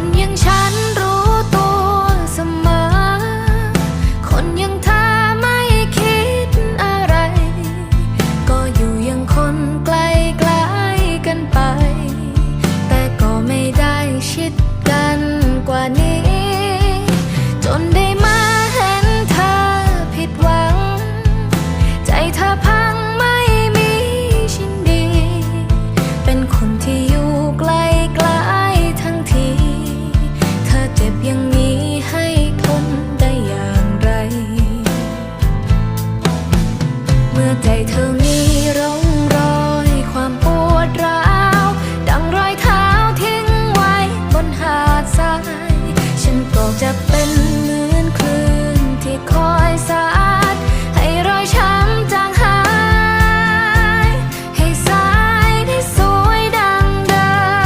คนอย่งฉันรู้ตัวเสมอ คนย่งเธอไม่คิดอะไร ก็อยู่ย่งคนไกลไกลกันไป แต่ก็ไม่ได้ชิดกันกว่านี้ จนได้มาเห็นเธอผิดหวัง ใจเธอ มื่อใจเธอมีร่องรอยความปวดร้าว ดังรอยเท้าทิ้งไว้บนหาดทาย